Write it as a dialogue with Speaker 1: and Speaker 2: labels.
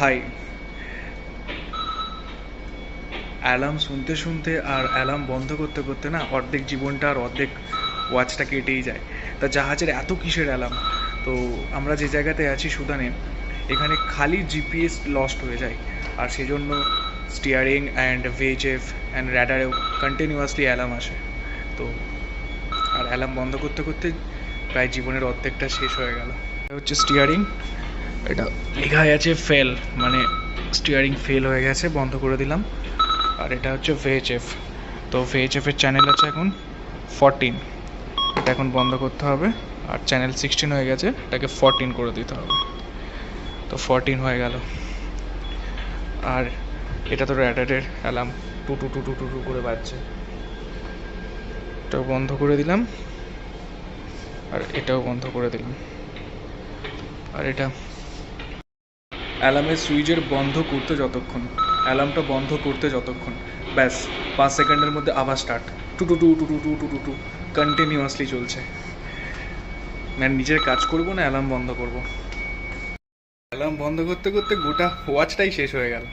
Speaker 1: High. Alarm শুনতে শুনতে আর alarm বন্ধ করতে করতে না অর্ধেক জীবনটা আর অর্ধেক ওয়াচটা কেটেই যায়। তা জাহাজের এত কিসের অ্যালার্ম? তো আমরা যে জায়গাতে আছি সুদানে, এখানে খালি জিপিএস লস্ট হয়ে যায়। আর সেজন্য স্টিয়ারিং অ্যান্ড ভেজেফ অ্যান্ড র্যাডারেও কন্টিনিউয়াসলি অ্যালার্ম আসে। তো আর অ্যালার্ম বন্ধ করতে করতে প্রায় জীবনের অর্ধেকটা শেষ হয়ে গেল। হচ্ছে স্টিয়ারিং এটা। লেখায় আছে ফেল মানে স্টিয়ারিং ফেল হয়ে গেছে, বন্ধ করে দিলাম। আর এটা হচ্ছে ভেএচএফ তো ভেএচএফের চ্যানেল আছে এখন ফরটিন এটা এখন বন্ধ করতে হবে। আর চ্যানেল সিক্সটিন হয়ে গেছে, এটাকে ফরটিন করে দিতে হবে। তো ফরটিন হয়ে গেল। আর এটা তো র্যাডারের অ্যালার্ম টু টু টু টু টু টু করে বাজছে। এটাও বন্ধ করে দিলাম। আর এটাও বন্ধ করে দিলাম। আর এটা অ্যালার্মের সুইচের বন্ধ করতে যতক্ষণ, অ্যালার্মটা বন্ধ করতে যতক্ষণ, ব্যাস, পাঁচ সেকেন্ডের মধ্যে আবার স্টার্ট টু টু টু টু টু টু টু টু টু কন্টিনিউয়াসলি চলছে। মানে নিজের কাজ করব না, অ্যালার্ম বন্ধ করব? অ্যালার্ম বন্ধ করতে করতে গোটা ওয়াচটাই শেষ হয়ে গেল।